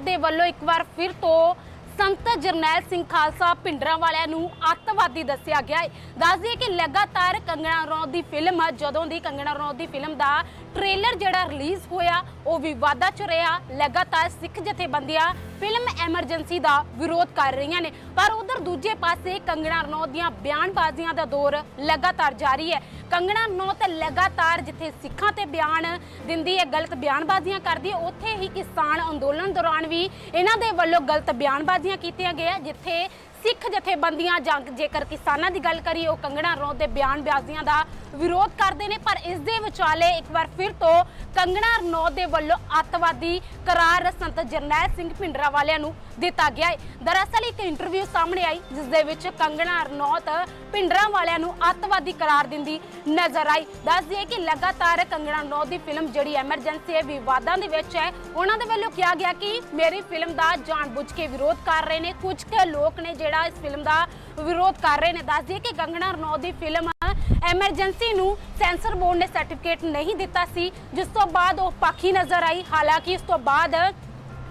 ਦੇ ਵੱਲੋਂ ਇੱਕ ਵਾਰ ਫਿਰ ਤੋਂ ਸੰਤ ਜਰਨੈਲ ਸਿੰਘ ਖਾਲਸਾ ਪਿੰਡਰਾਂ ਵਾਲਿਆਂ ਨੂੰ ਅੱਤਵਾਦੀ ਦੱਸਿਆ ਗਿਆ ਹੈ। ਦੱਸ ਦਈਏ ਕਿ ਲਗਾਤਾਰ ਕੰਗਣਾ ਰਣੌਤ ਦੀ ਫਿਲਮ, ਜਦੋਂ ਦੀ ਕੰਗਣਾ ਰਣੌਤ ਦੀ ਫਿਲਮ ਦਾ ਟ੍ਰੇਲਰ ਜਿਹੜਾ ਰਿਲੀਜ਼ ਹੋਇਆ, ਉਹ ਵਿਵਾਦਾਂ ਚ ਰਿਹਾ। ਲਗਾਤਾਰ ਸਿੱਖ ਜਥੇਬੰਦੀਆਂ ਫਿਲਮ ਐਮਰਜੈਂਸੀ ਦਾ ਵਿਰੋਧ ਕਰ ਰਹੀਆਂ ਨੇ। ਪਰ ਉਧਰ ਦੂਜੇ ਪਾਸੇ ਕੰਗਣਾ ਰਣੌਤ ਦੀਆਂ ਬਿਆਨਬਾਜ਼ੀਆਂ ਦਾ ਦੌਰ ਲਗਾਤਾਰ ਜਾਰੀ ਹੈ। ਕੰਗਣਾ ਰਣੌਤ ਲਗਾਤਾਰ ਜਿੱਥੇ ਸਿੱਖਾਂ ਤੇ ਬਿਆਨ ਦਿੰਦੀ ਹੈ, ਗਲਤ ਬਿਆਨਬਾਜ਼ੀਆਂ ਕਰਦੀ ਹੈ, ਉੱਥੇ ਹੀ ਕਿਸਾਨ ਅੰਦੋਲਨ ਦੌਰਾਨ ਵੀ ਇਹਨਾਂ ਦੇ ਵੱਲੋਂ ਗਲਤ ਬਿਆਨਬਾਜ਼ੀਆਂ ਕੀਤੀਆਂ ਗਈਆਂ, ਜਿੱਥੇ ਸਿੱਖ ਜਥੇਬੰਦੀਆਂ ਜਾਂ ਜੇਕਰ ਕਿਸਾਨਾਂ ਦੀ ਗੱਲ ਕਰੀਏ, ਉਹ ਕੰਗਣਾ ਰਣੌਤ ਦੇ ਬਿਆਨਬਾਜ਼ੀਆਂ ਦਾ ਵਿਰੋਧ ਕਰਦੇ ਨੇ, ਪਰ ਇਸ ਦੇ ਵਿਚਾਲੇ ਇੱਕ ਵਾਰ ਫਿਰ ਤੋਂ ਕੰਗਣਾ ਰਣੌਤ ਦੇ ਵੱਲੋਂ ਅੱਤਵਾਦੀ ਕਰਾਰ ਸੰਤ ਜਰਨੈਲ ਸਿੰਘ ਭਿੰਡਰਾ ਵਾਲਿਆਂ ਨੂੰ ਦਿੱਤਾ ਗਿਆ ਹੈ। ਦਰਅਸਲ ਇੱਕ ਇੰਟਰਵਿਊ ਸਾਹਮਣੇ ਆਈ, ਜਿਸ ਦੇ ਵਿੱਚ ਕੰਗਣਾ ਰਣੌਤ ਭਿੰਡਰਾ ਵਾਲਿਆਂ ਨੂੰ ਅੱਤਵਾਦੀ ਕਰਾਰ ਦਿੰਦੀ ਨਜ਼ਰ ਆਈ। ਦੱਸ ਦਈਏ ਕਿ ਲਗਾਤਾਰ ਕੰਗਣਾ ਰਣੌਤ ਦੀ ਫਿਲਮ ਜਿਹੜੀ ਐਮਰਜੈਂਸੀ ਹੈ, ਵਿਵਾਦਾਂ ਦੇ ਵਿੱਚ ਹੈ। ਉਹਨਾਂ ਦੇ ਵੱਲੋਂ ਕਿਹਾ ਗਿਆ ਕਿ ਮੇਰੀ ਫਿਲਮ ਦਾ ਜਾਣਬੁੱਝ ਕੇ ਵਿਰੋਧ ਕਰ ਰਹੇ ਨੇ। ਕੁਝ ਕੁ ਲੋਕ ਨੇ ਜਿਹੜਾ ਇਸ ਫਿਲਮ ਦਾ ਵਿਰੋਧ ਕਰ ਰਹੇ ਨੇ, ਦੱਸ ਦਈਏ ਕਿ ਕੰਗਣਾ ਰਣੌਤ ਦੀ ਫਿਲਮ ਐਮਰਜੈਂਸੀ ਨੂੰ ਸੈਂਸਰ ਬੋਰਡ ਨੇ ਸਰਟੀਫਿਕੇਟ ਨਹੀਂ ਦਿੱਤਾ ਸੀ, ਜਿਸ ਤੋਂ ਬਾਅਦ ਉਹ ਪਾਖੀ ਨਜ਼ਰ ਆਈ। ਹਾਲਾਂਕਿ ਇਸ ਤੋਂ ਬਾਅਦ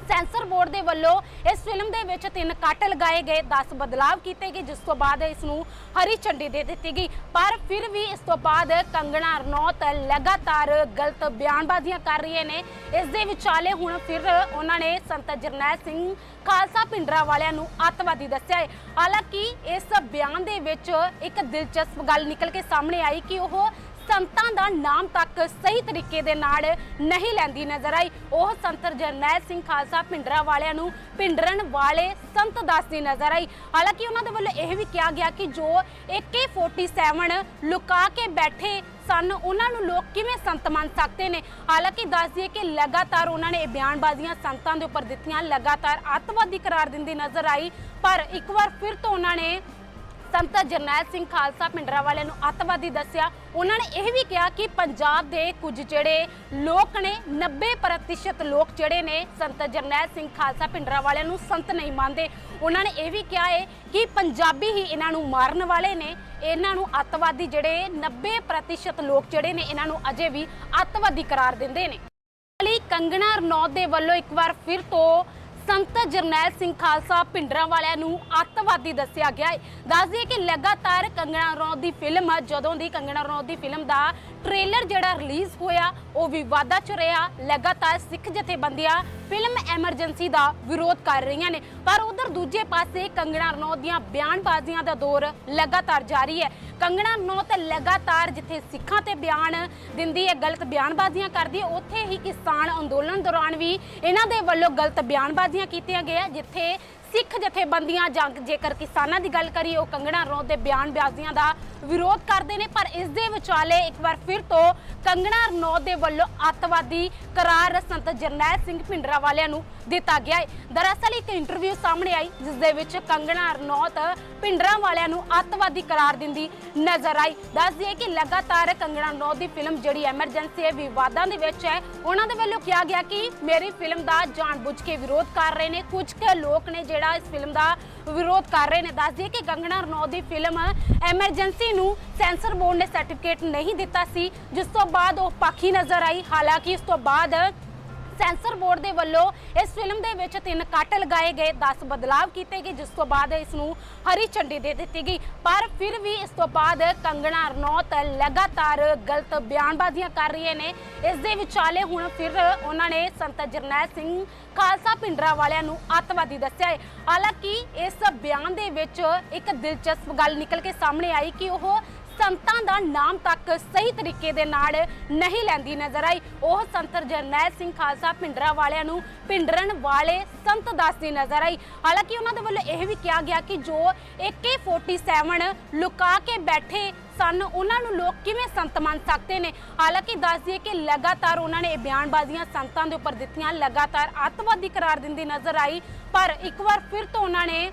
ਸੈਂਸਰ ਬੋਰਡ ਦੇ ਵੱਲੋਂ ਇਸ ਫਿਲਮ ਦੇ ਵਿੱਚ ਤਿੰਨ ਕੱਟ ਲਗਾਏ ਗਏ 10 ਬਦਲਾਵ ਕੀਤੇ ਗਏ, ਜਿਸ ਤੋਂ ਬਾਅਦ ਇਸ ਨੂੰ ਹਰੀ ਝੰਡੀ ਦੇ ਦਿੱਤੀ ਗਈ। ਪਰ ਫਿਰ ਵੀ ਇਸ ਤੋਂ ਬਾਅਦ ਕੰਗਣਾ, ਰਣੌਤ ਲਗਾਤਾਰ ਗਲਤ ਬਿਆਨਬਾਜ਼ੀਆਂ ਕਰ ਰਹੀਆਂ ਨੇ। ਇਸ ਦੇ ਵਿਚਾਲੇ ਹੁਣ ਫਿਰ ਉਹਨਾਂ ਨੇ ਸੰਤ ਜਰਨੈਲ ਸਿੰਘ ਖਾਲਸਾ ਪਿੰਡਰਾ ਵਾਲਿਆਂ ਨੂੰ ਅੱਤਵਾਦੀ ਦੱਸਿਆ ਹੈ। ਹਾਲਾਂਕਿ ਇਸ ਬਿਆਨ ਦੇ ਵਿੱਚ ਇੱਕ ਦਿਲਚਸਪ ਗੱਲ ਨਿਕਲ ਕੇ ਸਾਹਮਣੇ ਆਈ ਕਿ ਉਹ ਸੰਤਾਂ ਦਾ ਨਾਮ ਤੱਕ ਸਹੀ ਤਰੀਕੇ ਦੇ ਨਾਲ ਨਹੀਂ ਲੈਂਦੀ ਨਜ਼ਰ ਆਈ। ਉਹ ਸੰਤ ਜਰਨੈਲ ਸਿੰਘ ਖਾਲਸਾ ਪਿੰਡਰਾ ਵਾਲਿਆਂ ਨੂੰ ਪਿੰਡਰਨ ਵਾਲੇ ਸੰਤ ਦੱਸਦੀ ਨਜ਼ਰ ਆਈ। ਹਾਲਾਂਕਿ ਉਹਨਾਂ ਦੇ ਵੱਲੋਂ ਇਹ ਵੀ ਕਿਹਾ ਗਿਆ ਕਿ ਜੋ AK47 ਲੁਕਾ ਕੇ ਬੈਠੇ ਸਨ, ਉਹਨਾਂ ਨੂੰ ਲੋਕ ਕਿਵੇਂ ਸੰਤ ਮੰਨ ਸਕਦੇ ਨੇ? ਹਾਲਾਂਕਿ ਦੱਸ ਦਈਏ ਕਿ ਲਗਾਤਾਰ ਉਹਨਾਂ ਨੇ ਇਹ ਬਿਆਨਬਾਜ਼ੀਆਂ ਸੰਤਾਂ ਦੇ ਉੱਪਰ ਦਿੱਤੀਆਂ, ਲਗਾਤਾਰ ਅੱਤਵਾਦੀ ਕਰਾਰ ਦਿੰਦੀ ਨਜ਼ਰ ਆਈ, ਪਰ ਇੱਕ ਵਾਰ ਫਿਰ ਤੋਂ ਉਹਨਾਂ ਨੇ ਸੰਤ ਜਰਨੈਲ ਸਿੰਘ ਖਾਲਸਾ ਪਿੰਡਰਾ ਵਾਲਿਆਂ ਨੂੰ ਅੱਤਵਾਦੀ ਦੱਸਿਆ। ਉਹਨਾਂ ਨੇ ਇਹ ਵੀ ਕਿਹਾ ਕਿ ਪੰਜਾਬ ਦੇ ਕੁਝ ਜਿਹੜੇ ਲੋਕ ਨੇ 90% ਲੋਕ ਜਿਹੜੇ ਨੇ, ਸੰਤ ਜਰਨੈਲ ਸਿੰਘ ਖਾਲਸਾ ਪਿੰਡਰਾ ਵਾਲਿਆਂ ਨੂੰ ਸੰਤ ਨਹੀਂ ਮੰਨਦੇ। ਉਹਨਾਂ ਨੇ ਇਹ ਵੀ ਕਿਹਾ ਹੈ ਕਿ ਪੰਜਾਬੀ ਹੀ ਇਹਨਾਂ ਨੂੰ ਮਾਰਨ ਵਾਲੇ ਨੇ। ਇਹਨਾਂ ਨੂੰ ਅੱਤਵਾਦੀ ਜਿਹੜੇ 90% ਲੋਕ ਜਿਹੜੇ ਨੇ, ਇਹਨਾਂ ਨੂੰ ਅਜੇ ਵੀ ਅੱਤਵਾਦੀ ਕਰਾਰ ਦਿੰਦੇ ਨੇ। ਲਈ ਕੰਗਣਾ ਰਣੌਤ ਦੇ ਵੱਲੋਂ ਇੱਕ ਵਾਰ ਫਿਰ ਤੋਂ ਸੰਤ ਜਰਨੈਲ ਸਿੰਘ ਖਾਲਸਾ ਪਿੰਡਰਾਂ ਵਾਲਿਆਂ ਨੂੰ ਅੱਤਵਾਦੀ ਦੱਸਿਆ ਗਿਆ ਹੈ। ਦੱਸ ਦਈਏ ਕਿ ਲਗਾਤਾਰ ਕੰਗਣਾ ਰਣੌਤ ਦੀ ਫਿਲਮ, ਜਦੋਂ ਦੀ ਕੰਗਣਾ ਰਣੌਤ ਦੀ ਫਿਲਮ ਦਾ ਟ੍ਰੇਲਰ ਜਿਹੜਾ ਰਿਲੀਜ਼ ਹੋਇਆ, ਉਹ ਵਿਵਾਦਾਂ ਚ ਰਿਹਾ। ਲਗਾਤਾਰ ਸਿੱਖ ਜਥੇਬੰਦੀਆਂ ਫਿਲਮ ਐਮਰਜੈਂਸੀ ਦਾ ਵਿਰੋਧ ਕਰ ਰਹੀਆਂ ਨੇ। ਪਰ ਉਧਰ ਦੂਜੇ ਪਾਸੇ ਕੰਗਣਾ ਰਣੌਤ ਦੀਆਂ ਬਿਆਨਬਾਜ਼ੀਆਂ ਦਾ ਦੌਰ ਲਗਾਤਾਰ ਜਾਰੀ ਹੈ। ਕੰਗਣਾ ਰਣੌਤ ਲਗਾਤਾਰ ਜਿੱਥੇ ਸਿੱਖਾਂ ਤੇ ਬਿਆਨ ਦਿੰਦੀ ਹੈ, ਗਲਤ ਬਿਆਨਬਾਜ਼ੀਆਂ ਕਰਦੀ ਹੈ, ਉੱਥੇ ਹੀ ਕਿਸਾਨ ਅੰਦੋਲਨ ਦੌਰਾਨ ਵੀ ਇਹਨਾਂ ਦੇ ਵੱਲੋਂ ਗਲਤ ਬਿਆਨਬਾਜ਼ੀ ਬਿਆਨਬਾਜ਼ੀਆਂ ਕੀਤੀਆਂ ਗਈਆਂ ਜਿੱਥੇ ਸਿੱਖ ਜਥੇਬੰਦੀਆਂ ਜਾਂ ਜੇਕਰ ਕਿਸਾਨਾਂ ਦੀ ਗੱਲ ਕਰੀਏ, ਉਹ ਕੰਗਣਾ ਰਣੌਤ ਦੇ ਬਿਆਨਬਾਜ਼ੀਆਂ ਦਾ ਵਿਰੋਧ ਕਰਦੇ ਨੇ, ਪਰ ਇਸ ਦੇ ਵਿਚਾਲੇ ਇੱਕ ਵਾਰ ਫਿਰ ਤੋਂ ਕੰਗਣਾ ਰਣੌਤ ਦੇ ਵੱਲੋਂ ਅੱਤਵਾਦੀ ਕਰਾਰ ਸੰਤ ਜਰਨੈਲ ਸਿੰਘ ਭਿੰਡਰਾ ਵਾਲਿਆਂ ਨੂੰ ਦਿੱਤਾ ਗਿਆ ਹੈ। ਦਰਅਸਲ ਇੱਕ ਇੰਟਰਵਿਊ ਸਾਹਮਣੇ ਆਈ, ਜਿਸ ਦੇ ਵਿੱਚ ਕੰਗਣਾ ਰਣੌਤ ਭਿੰਡਰਾ ਵਾਲਿਆਂ ਨੂੰ ਅੱਤਵਾਦੀ ਕਰਾਰ ਦਿੰਦੀ ਨਜ਼ਰ ਆਈ। ਦੱਸ ਦਈਏ ਕਿ ਲਗਾਤਾਰ ਕੰਗਣਾ ਰਣੌਤ ਦੀ ਫਿਲਮ ਜਿਹੜੀ ਐਮਰਜੈਂਸੀ ਹੈ, ਵਿਵਾਦਾਂ ਦੇ ਵਿੱਚ ਹੈ। ਉਹਨਾਂ ਦੇ ਵੱਲੋਂ ਕਿਹਾ ਗਿਆ ਕਿ ਮੇਰੀ ਫਿਲਮ ਦਾ ਜਾਣਬੁੱਝ ਕੇ ਵਿਰੋਧ ਕਰ ਰਹੇ ਨੇ। ਕੁਝ ਕੁ ਲੋਕ ਨੇ ਜਿਹੜਾ ਇਸ ਫਿਲਮ ਦਾ ਵਿਰੋਧ ਕਰ ਰਹੇ ਨੇ, ਦੱਸ ਦਈਏ ਕਿ ਕੰਗਣਾ ਰਣੌਤ ਦੀ ਫਿਲਮ ਐਮਰਜੈਂਸੀ ਨੂੰ ਸੈਂਸਰ ਬੋਰਡ ਨੇ ਸਰਟੀਫਿਕੇਟ ਨਹੀਂ ਦਿੱਤਾ ਸੀ, ਜਿਸ ਤੋਂ ਬਾਅਦ ਉਹ ਪਾਖੀ ਨਜ਼ਰ ਆਈ। ਹਾਲਾਂਕਿ ਇਸ ਤੋਂ ਬਾਅਦ ਸੈਂਸਰ ਬੋਰਡ ਦੇ ਵੱਲੋਂ ਇਸ ਫਿਲਮ ਦੇ ਵਿੱਚ ਤਿੰਨ ਕੱਟ ਲਗਾਏ ਗਏ 10 ਬਦਲਾਵ ਕੀਤੇ ਗਏ, ਜਿਸ ਤੋਂ ਬਾਅਦ ਇਸ ਨੂੰ ਹਰੀ ਝੰਡੀ ਦੇ ਦਿੱਤੀ ਗਈ। ਪਰ ਫਿਰ ਵੀ ਇਸ ਤੋਂ ਬਾਅਦ ਕੰਗਣਾ, ਰਣੌਤ ਲਗਾਤਾਰ ਗਲਤ ਬਿਆਨਬਾਜ਼ੀਆਂ ਕਰ ਰਹੀਆਂ ਨੇ। ਇਸ ਦੇ ਵਿਚਾਲੇ ਹੁਣ ਫਿਰ ਉਹਨਾਂ ਨੇ ਸੰਤ ਜਰਨੈਲ ਸਿੰਘ ਖਾਲਸਾ ਪਿੰਡਰਾ ਵਾਲਿਆਂ ਨੂੰ ਅੱਤਵਾਦੀ ਦੱਸਿਆ ਹੈ। ਹਾਲਾਂਕਿ ਇਸ ਬਿਆਨ ਦੇ ਵਿੱਚ ਇੱਕ ਦਿਲਚਸਪ ਗੱਲ ਨਿਕਲ ਕੇ ਸਾਹਮਣੇ ਆਈ ਕਿ ਉਹ ਸੰਤਾਂ ਦਾ ਨਾਮ ਤੱਕ ਸਹੀ ਤਰੀਕੇ ਦੇ ਨਾਲ ਨਹੀਂ ਲੈਂਦੀ ਨਜ਼ਰ ਆਈ। ਉਹ ਸੰਤ ਜਰਨੈਲ ਸਿੰਘ ਖਾਲਸਾ ਪਿੰਡਰਾ ਵਾਲਿਆਂ ਨੂੰ ਪਿੰਡਰਨ ਵਾਲੇ ਸੰਤ ਦੱਸਦੀ ਨਜ਼ਰ ਆਈ। ਹਾਲਾਂਕਿ ਉਹਨਾਂ ਦੇ ਵੱਲੋਂ ਇਹ ਵੀ ਕਿਹਾ ਗਿਆ ਕਿ ਜੋ AK47 ਲੁਕਾ ਕੇ ਬੈਠੇ ਸਨ, ਉਹਨਾਂ ਨੂੰ ਲੋਕ ਕਿਵੇਂ ਸੰਤ ਮੰਨ ਸਕਦੇ ਨੇ? ਹਾਲਾਂਕਿ ਦੱਸ ਦਈਏ ਕਿ ਲਗਾਤਾਰ ਉਹਨਾਂ ਨੇ ਇਹ ਬਿਆਨਬਾਜ਼ੀਆਂ ਸੰਤਾਂ ਦੇ ਉੱਪਰ ਦਿੱਤੀਆਂ, ਲਗਾਤਾਰ ਅੱਤਵਾਦੀ ਕਰਾਰ ਦਿੰਦੀ ਨਜ਼ਰ ਆਈ। ਪਰ ਇੱਕ ਵਾਰ ਫਿਰ ਤੋਂ ਉਹਨਾਂ ਨੇ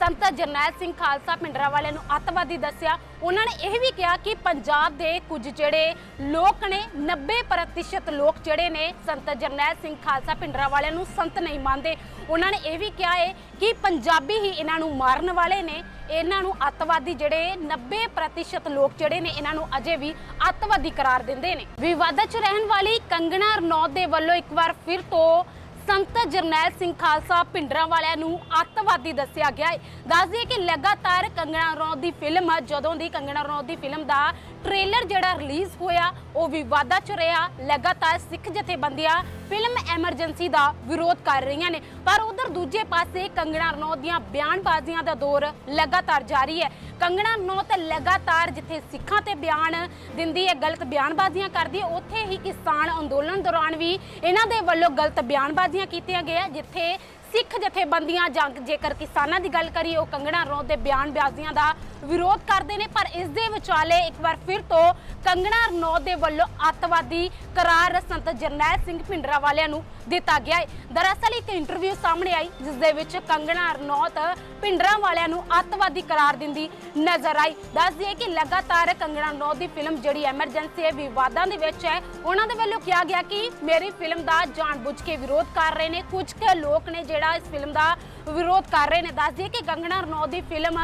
ਸੰਤ ਜਰਨੈਲ ਸਿੰਘ ਖਾਲਸਾ ਪਿੰਡਰਾ ਵਾਲਿਆਂ ਨੂੰ ਅੱਤਵਾਦੀ ਦੱਸਿਆ। ਉਹਨਾਂ ਨੇ ਇਹ ਵੀ ਕਿਹਾ ਕਿ ਪੰਜਾਬ ਦੇ ਕੁਝ ਜਿਹੜੇ ਲੋਕ ਨੇ 90% ਲੋਕ ਜਿਹੜੇ ਨੇ, ਸੰਤ ਜਰਨੈਲ ਸਿੰਘ ਖਾਲਸਾ ਪਿੰਡਰਾ ਵਾਲਿਆਂ ਨੂੰ ਸੰਤ ਨਹੀਂ ਮੰਨਦੇ। ਉਹਨਾਂ ਨੇ ਇਹ ਵੀ ਕਿਹਾ ਹੈ ਕਿ ਪੰਜਾਬੀ ਹੀ ਇਹਨਾਂ ਨੂੰ ਮਾਰਨ ਵਾਲੇ ਨੇ। ਇਹਨਾਂ ਨੂੰ ਅੱਤਵਾਦੀ ਜਿਹੜੇ 90% ਲੋਕ ਜਿਹੜੇ ਨੇ, ਇਹਨਾਂ ਨੂੰ ਅਜੇ ਵੀ ਅੱਤਵਾਦੀ ਕਰਾਰ ਦਿੰਦੇ ਨੇ। ਵਿਵਾਦਾਂ 'ਚ ਰਹਿਣ ਵਾਲੀ ਕੰਗਣਾ ਰਣੌਤ ਦੇ ਵੱਲੋਂ ਇੱਕ ਵਾਰ ਫਿਰ ਤੋਂ ਸੰਤ ਜਰਨੈਲ ਸਿੰਘ ਖਾਲਸਾ ਪਿੰਡਰਾਂ ਵਾਲਿਆਂ ਨੂੰ ਅੱਤਵਾਦੀ ਦੱਸਿਆ ਗਿਆ ਹੈ। ਦੱਸਦੀ ਦਈਏ ਕਿ ਲਗਾਤਾਰ ਕੰਗਣਾ ਰਣੌਤ ਦੀ ਫਿਲਮ, ਜਦੋਂ ਦੀ ਕੰਗਣਾ ਰਣੌਤ ਦੀ ਫਿਲਮ ਦਾ ਟ੍ਰੇਲਰ ਜਿਹੜਾ ਰਿਲੀਜ਼ ਹੋਇਆ, ਉਹ ਵਿਵਾਦਾਂ ਚ ਰਿਹਾ। ਲਗਾਤਾਰ ਸਿੱਖ ਜਥੇਬੰਦੀਆਂ ਫਿਲਮ ਐਮਰਜੈਂਸੀ ਦਾ ਵਿਰੋਧ ਕਰ ਰਹੀਆਂ ਨੇ। ਪਰ ਉਧਰ ਦੂਜੇ ਪਾਸੇ ਕੰਗਣਾ ਰਣੌਤ ਦੀਆਂ ਬਿਆਨਬਾਜ਼ੀਆਂ ਦਾ ਦੌਰ ਲਗਾਤਾਰ ਜਾਰੀ ਹੈ। ਕੰਗਣਾ ਰਣੌਤ ਲਗਾਤਾਰ ਜਿੱਥੇ ਸਿੱਖਾਂ ਤੇ ਬਿਆਨ ਦਿੰਦੀ ਹੈ, ਗਲਤ ਬਿਆਨਬਾਜ਼ੀਆਂ ਕਰਦੀ ਹੈ ਉੱਥੇ ਹੀ ਕਿਸਾਨ ਅੰਦੋਲਨ ਦੌਰਾਨ ਵੀ ਇਹਨਾਂ ਦੇ ਵੱਲੋਂ ਗਲਤ ਬਿਆਨਬਾਜ਼ੀਆਂ ਕੀਤੀਆਂ ਗਈਆਂ, ਜਿੱਥੇ ਸਿੱਖ ਜਥੇਬੰਦੀਆਂ ਜਾਂ ਜੇਕਰ ਕਿਸਾਨਾਂ ਦੀ ਗੱਲ ਕਰੀਏ, ਉਹ ਕੰਗਣਾ ਰਣੌਤ ਦੇ ਬਿਆਨਬਾਜ਼ੀਆਂ ਦਾ ਵਿਰੋਧ ਕਰਦੇ ਨੇ, ਪਰ ਇਸ ਦੇ ਵਿਚਾਲੇ ਇੱਕ ਵਾਰ ਫਿਰ ਤੋਂ ਕੰਗਣਾ ਰਣੌਤ ਦੇ ਵੱਲੋਂ ਅੱਤਵਾਦੀ ਕਰਾਰ ਸੰਤ ਜਰਨੈਲ ਸਿੰਘ ਭਿੰਡਰਾ ਵਾਲਿਆਂ ਨੂੰ ਦਿੱਤਾ ਗਿਆ ਹੈ। ਦਰਅਸਲ ਇੱਕ ਇੰਟਰਵਿਊ ਸਾਹਮਣੇ ਆਈ, ਜਿਸ ਦੇ ਵਿੱਚ ਕੰਗਣਾ ਰਣੌਤ ਭਿੰਡਰਾ ਵਾਲਿਆਂ ਨੂੰ ਅੱਤਵਾਦੀ ਕਰਾਰ ਦਿੰਦੀ ਨਜ਼ਰ ਆਈ। ਦੱਸ ਦਈਏ ਕਿ ਲਗਾਤਾਰ ਕੰਗਣਾ ਰਣੌਤ ਦੀ ਫਿਲਮ ਜਿਹੜੀ ਐਮਰਜੈਂਸੀ ਹੈ, ਵਿਵਾਦਾਂ ਦੇ ਵਿੱਚ ਹੈ। ਉਹਨਾਂ ਦੇ ਵੱਲੋਂ ਕਿਹਾ ਗਿਆ ਕਿ ਮੇਰੀ ਫਿਲਮ ਦਾ ਜਾਣਬੁੱਝ ਕੇ ਵਿਰੋਧ ਕਰ ਰਹੇ ਨੇ। ਕੁਝ ਕੁ ਲੋਕ ਨੇ ਜਿਹੜਾ ਇਸ ਫਿਲਮ ਦਾ ਵਿਰੋਧ ਕਰ ਰਹੇ ਨੇ। ਦੱਸ ਦਈਏ ਕਿ ਕੰਗਣਾ ਰਣੌਤ ਦੀ ਫਿਲਮ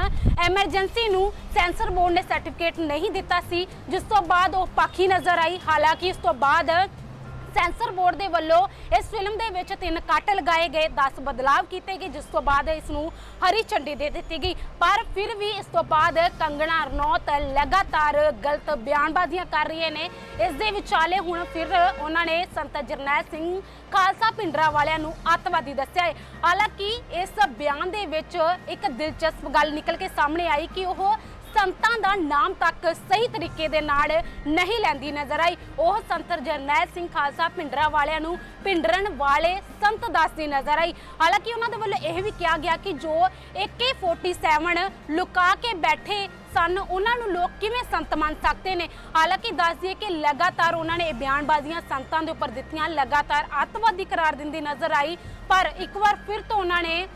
ਐਮਰਜੈਂਸੀ ਨੂੰ ਸੈਂਸਰ ਬੋਰਡ ਨੇ ਸਰਟੀਫਿਕੇਟ ਨਹੀਂ ਦਿੱਤਾ ਸੀ, ਜਿਸ ਤੋਂ ਬਾਅਦ ਉਹ ਪਾਖੀ ਨਜ਼ਰ ਆਈ। ਹਾਲਾਂਕਿ ਇਸ ਤੋਂ ਬਾਅਦ ਸੈਂਸਰ ਬੋਰਡ ਦੇ ਵੱਲੋਂ ਇਸ ਫਿਲਮ ਦੇ ਵਿੱਚ ਤਿੰਨ ਕੱਟ ਲਗਾਏ ਗਏ 10 ਬਦਲਾਵ ਕੀਤੇ ਗਏ, ਜਿਸ ਤੋਂ ਬਾਅਦ ਇਸ ਨੂੰ ਹਰੀ ਝੰਡੀ ਦੇ ਦਿੱਤੀ ਗਈ। ਪਰ ਫਿਰ ਵੀ ਇਸ ਤੋਂ ਬਾਅਦ ਕੰਗਣਾ ਰਣੌਤ ਲਗਾਤਾਰ ਗਲਤ ਬਿਆਨਬਾਜ਼ੀਆਂ ਕਰ ਰਹੀਆਂ ਨੇ। ਇਸ ਦੇ ਵਿਚਾਲੇ ਹੁਣ ਫਿਰ ਉਹਨਾਂ ਨੇ ਸੰਤ ਜਰਨੈਲ ਸਿੰਘ ਖਾਲਸਾ ਪਿੰਡਰਾ ਵਾਲਿਆਂ ਨੂੰ ਅੱਤਵਾਦੀ ਦੱਸਿਆ ਹੈ। ਹਾਲਾਂਕਿ ਇਸ ਬਿਆਨ ਦੇ ਵਿੱਚ ਇੱਕ ਦਿਲਚਸਪ ਗੱਲ ਨਿਕਲ ਕੇ ਸਾਹਮਣੇ ਆਈ ਕਿ ਉਹ ਸੰਤਾਂ ਦਾ ਨਾਮ ਤੱਕ ਸਹੀ ਤਰੀਕੇ ਦੇ ਨਾਲ ਨਹੀਂ ਲੈਂਦੀ ਨਜ਼ਰ ਆਈ। ਉਹ ਸੰਤ ਜਰਨੈਲ ਸਿੰਘ ਖਾਲਸਾ ਪਿੰਡਰਾ ਵਾਲਿਆਂ ਨੂੰ ਪਿੰਡਰਨ ਵਾਲੇ ਸੰਤ ਦੱਸਦੀ ਨਜ਼ਰ ਆਈ। ਹਾਲਾਂਕਿ ਉਹਨਾਂ ਦੇ ਵੱਲੋਂ ਇਹ ਵੀ ਕਿਹਾ ਗਿਆ ਕਿ ਜੋ AK47 ਲੁਕਾ ਕੇ ਬੈਠੇ ਸਨ, ਉਹਨਾਂ ਨੂੰ ਲੋਕ ਕਿਵੇਂ ਸੰਤ ਮੰਨ ਸਕਦੇ ਨੇ? ਹਾਲਾਂਕਿ ਦੱਸ ਦਈਏ ਕਿ ਲਗਾਤਾਰ ਉਹਨਾਂ ਨੇ ਇਹ ਬਿਆਨਬਾਜ਼ੀਆਂ ਸੰਤਾਂ ਦੇ ਉੱਪਰ ਦਿੱਤੀਆਂ, ਲਗਾਤਾਰ ਅੱਤਵਾਦੀ ਕਰਾਰ ਦਿੰਦੀ ਨਜ਼ਰ ਆਈ, ਪਰ ਇੱਕ ਵਾਰ ਫਿਰ ਤੋਂ ਉਹਨਾਂ ਨੇ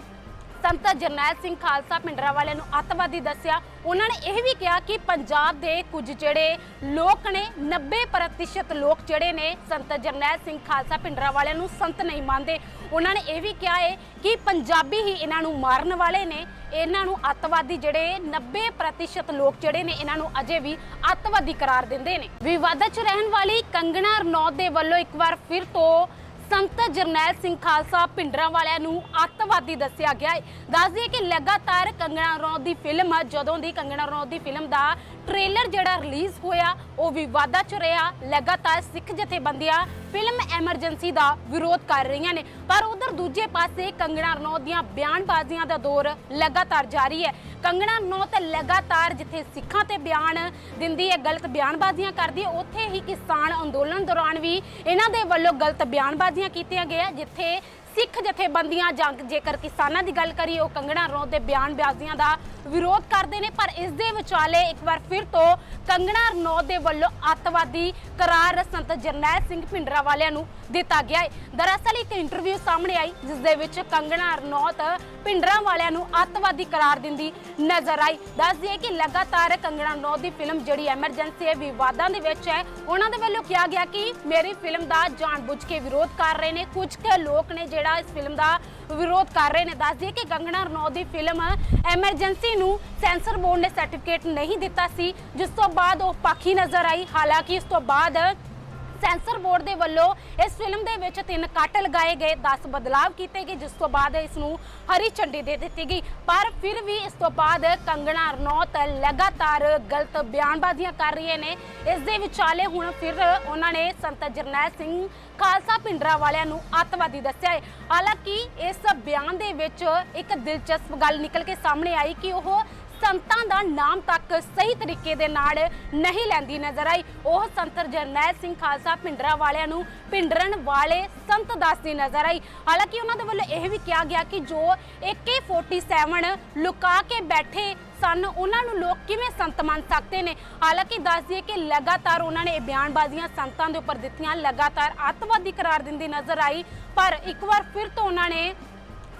ਸੰਤ ਜਰਨੈਲ ਸਿੰਘ ਖਾਲਸਾ ਪਿੰਡਰਾ ਵਾਲਿਆਂ ਨੂੰ ਅੱਤਵਾਦੀ ਦੱਸਿਆ। ਉਹਨਾਂ ਨੇ ਇਹ ਵੀ ਕਿਹਾ ਕਿ ਪੰਜਾਬ ਦੇ ਕੁਝ ਜਿਹੜੇ ਲੋਕ ਨੇ 90% ਲੋਕ ਜਿਹੜੇ ਨੇ ਸੰਤ ਜਰਨੈਲ ਸਿੰਘ ਖਾਲਸਾ ਪਿੰਡਰਾ ਵਾਲਿਆਂ ਨੂੰ ਸੰਤ ਨਹੀਂ ਮੰਨਦੇ। ਉਹਨਾਂ ਨੇ ਇਹ ਵੀ ਕਿਹਾ ਹੈ ਕਿ ਪੰਜਾਬੀ ਹੀ ਇਹਨਾਂ ਨੂੰ ਮਾਰਨ ਵਾਲੇ ਨੇ। ਇਹਨਾਂ ਨੂੰ ਅੱਤਵਾਦੀ ਜਿਹੜੇ 90% ਲੋਕ ਜਿਹੜੇ ਨੇ, ਇਹਨਾਂ ਨੂੰ ਅਜੇ ਵੀ ਅੱਤਵਾਦੀ ਕਰਾਰ ਦਿੰਦੇ ਨੇ। ਵਿਵਾਦਾਂ 'ਚ ਰਹਿਣ ਵਾਲੀ ਕੰਗਣਾ ਰਣੌਤ ਦੇ ਵੱਲੋਂ ਇੱਕ ਵਾਰ ਫਿਰ ਤੋਂ ਸੰਤ ਜਰਨੈਲ ਸਿੰਘ ਖਾਲਸਾ ਪਿੰਡਰਾਂ ਵਾਲਿਆਂ ਨੂੰ ਅੱਤਵਾਦੀ ਦੱਸਿਆ ਗਿਆ ਹੈ। ਦੱਸ ਦਈਏ ਕਿ ਲਗਾਤਾਰ ਕੰਗਣਾ ਰਣੌਤ ਦੀ ਫਿਲਮ, ਜਦੋਂ ਦੀ ਕੰਗਣਾ ਰਣੌਤ ਦੀ ਫਿਲਮ ਦਾ ਟ੍ਰੇਲਰ ਜਿਹੜਾ ਰਿਲੀਜ਼ ਹੋਇਆ, ਉਹ ਵਿਵਾਦਾਂ 'ਚ ਰਿਹਾ। ਲਗਾਤਾਰ ਸਿੱਖ ਜਥੇਬੰਦੀਆਂ ਫਿਲਮ ਐਮਰਜੈਂਸੀ ਦਾ ਵਿਰੋਧ ਕਰ ਰਹੀਆਂ ਨੇ। ਪਰ ਉਧਰ ਦੂਜੇ ਪਾਸੇ ਕੰਗਣਾ ਰਣੌਤ ਦੀਆਂ ਬਿਆਨਬਾਜ਼ੀਆਂ ਦਾ ਦੌਰ ਲਗਾਤਾਰ ਜਾਰੀ ਹੈ। ਕੰਗਣਾ ਰਣੌਤ ਲਗਾਤਾਰ ਜਿੱਥੇ ਸਿੱਖਾਂ ਤੇ ਬਿਆਨ ਦਿੰਦੀ ਹੈ, ਗਲਤ ਬਿਆਨਬਾਜ਼ੀਆਂ ਕਰਦੀ ਹੈ, ਉੱਥੇ ਹੀ ਕਿਸਾਨ ਅੰਦੋਲਨ ਦੌਰਾਨ ਵੀ ਇਹਨਾਂ ਦੇ ਵੱਲੋਂ ਗਲਤ ਬਿਆਨਬਾਜ਼ੀਆਂ ਕੀਤੀਆਂ ਗਈਆਂ, ਜਿੱਥੇ ਸਿੱਖ ਜਥੇਬੰਦੀਆਂ ਜਾਂ ਜੇਕਰ ਕਿਸਾਨਾਂ ਦੀ ਗੱਲ ਕਰੀਏ, ਉਹ ਕੰਗਣਾ ਰਣੌਤ ਦੇ ਬਿਆਨਬਾਜ਼ੀਆਂ ਦਾ ਵਿਰੋਧ ਕਰਦੇ ਨੇ, ਪਰ ਇਸ ਦੇ ਵਿਚਾਲੇ ਇੱਕ ਵਾਰ ਫਿਰ ਤੋਂ ਕੰਗਣਾ ਰਣੌਤ ਦੇ ਵੱਲੋਂ ਅੱਤਵਾਦੀ ਕਰਾਰ ਸੰਤ ਜਰਨੈਲ ਸਿੰਘ ਭਿੰਡਰਾ ਵਾਲਿਆਂ ਨੂੰ ਦਿੱਤਾ ਗਿਆ ਹੈ। ਦਰਅਸਲ ਇੱਕ ਇੰਟਰਵਿਊ ਸਾਹਮਣੇ ਆਈ, ਜਿਸ ਦੇ ਵਿੱਚ ਕੰਗਣਾ ਰਣੌਤ ਭਿੰਡਰਾ ਵਾਲਿਆਂ ਨੂੰ ਅੱਤਵਾਦੀ ਕਰਾਰ ਦਿੰਦੀ ਨਜ਼ਰ ਆਈ। ਦੱਸ ਦਈਏ ਕਿ ਲਗਾਤਾਰ ਕੰਗਣਾ ਰਣੌਤ ਦੀ ਫਿਲਮ ਜਿਹੜੀ ਐਮਰਜੈਂਸੀ ਹੈ, ਵਿਵਾਦਾਂ ਦੇ ਵਿੱਚ ਹੈ। ਉਹਨਾਂ ਦੇ ਵੱਲੋਂ ਕਿਹਾ ਗਿਆ ਕਿ ਮੇਰੀ ਫਿਲਮ ਦਾ ਜਾਣਬੁੱਝ ਕੇ ਵਿਰੋਧ ਕਰ ਰਹੇ ਨੇ। ਕੁਝ ਕੁ ਲੋਕ ਨੇ ਜਿਹੜਾ ਇਸ ਫਿਲਮ ਦਾ ਵਿਰੋਧ ਕਰ ਰਹੇ ਨੇ, ਦੱਸ ਦਈਏ ਕਿ ਕੰਗਣਾ ਰਣੌਤ ਦੀ ਫਿਲਮ ਐਮਰਜੈਂਸੀ ਨੂੰ ਸੈਂਸਰ ਬੋਰਡ ਨੇ ਸਰਟੀਫਿਕੇਟ ਨਹੀਂ ਦਿੱਤਾ ਸੀ। ਜਿਸ ਤੋਂ ਬਾਅਦ ਉਹ ਪਾਖੀ ਨਜ਼ਰ ਆਈ। ਹਾਲਾਂਕਿ ਇਸ ਤੋਂ ਬਾਅਦ ਸੈਂਸਰ ਬੋਰਡ ਦੇ ਵੱਲੋਂ ਇਸ ਫਿਲਮ ਦੇ ਵਿੱਚ ਤਿੰਨ ਕੱਟ ਲਗਾਏ ਗਏ 10 ਬਦਲਾਵ ਕੀਤੇ ਗਏ, ਜਿਸ ਤੋਂ ਬਾਅਦ ਇਸ ਨੂੰ ਹਰੀ ਝੰਡੀ ਦੇ ਦਿੱਤੀ ਗਈ। ਪਰ ਫਿਰ ਵੀ ਇਸ ਤੋਂ ਬਾਅਦ ਕੰਗਣਾ, ਰਣੌਤ ਲਗਾਤਾਰ ਗਲਤ ਬਿਆਨਬਾਜ਼ੀਆਂ ਕਰ ਰਹੀਆਂ ਨੇ। ਇਸ ਦੇ ਵਿਚਾਲੇ ਹੁਣ ਫਿਰ ਉਹਨਾਂ ਨੇ ਸੰਤ ਜਰਨੈਲ ਸਿੰਘ ਖਾਲਸਾ ਪਿੰਡਰਾ ਵਾਲਿਆਂ ਨੂੰ ਅੱਤਵਾਦੀ ਦੱਸਿਆ ਹੈ। ਹਾਲਾਂਕਿ ਇਸ ਬਿਆਨ ਦੇ ਵਿੱਚ ਇੱਕ ਦਿਲਚਸਪ ਗੱਲ ਨਿਕਲ ਕੇ ਸਾਹਮਣੇ ਆਈ ਕਿ ਉਹ ਸੰਤਾਂ ਦਾ ਨਾਮ ਤੱਕ ਸਹੀ ਤਰੀਕੇ ਦੇ ਨਾਲ ਨਹੀਂ ਲੈਂਦੀ ਨਜ਼ਰ ਆਈ। ਉਹ ਸੰਤ ਜਰਨੈਲ ਸਿੰਘ ਖਾਲਸਾ ਪਿੰਡਰਾ ਵਾਲਿਆਂ ਨੂੰ ਪਿੰਡਰਨ ਵਾਲੇ ਸੰਤ ਦੱਸਦੀ ਨਜ਼ਰ ਆਈ। ਹਾਲਾਂਕਿ ਉਹਨਾਂ ਦੇ ਵੱਲੋਂ ਇਹ ਵੀ ਕਿਹਾ ਗਿਆ ਕਿ ਜੋ AK47 ਲੁਕਾ ਕੇ ਬੈਠੇ ਸਨ, ਉਹਨਾਂ ਨੂੰ ਲੋਕ ਕਿਵੇਂ ਸੰਤ ਮੰਨ ਸਕਦੇ ਨੇ? ਹਾਲਾਂਕਿ ਦੱਸ ਦਈਏ ਕਿ ਲਗਾਤਾਰ ਉਹਨਾਂ ਨੇ ਇਹ ਬਿਆਨਬਾਜ਼ੀਆਂ ਸੰਤਾਂ ਦੇ ਉੱਪਰ ਦਿੱਤੀਆਂ, ਲਗਾਤਾਰ ਅੱਤਵਾਦੀ ਕਰਾਰ ਦਿੰਦੀ ਨਜ਼ਰ ਆਈ। ਪਰ ਇੱਕ ਵਾਰ ਫਿਰ ਤੋਂ ਉਹਨਾਂ ਨੇ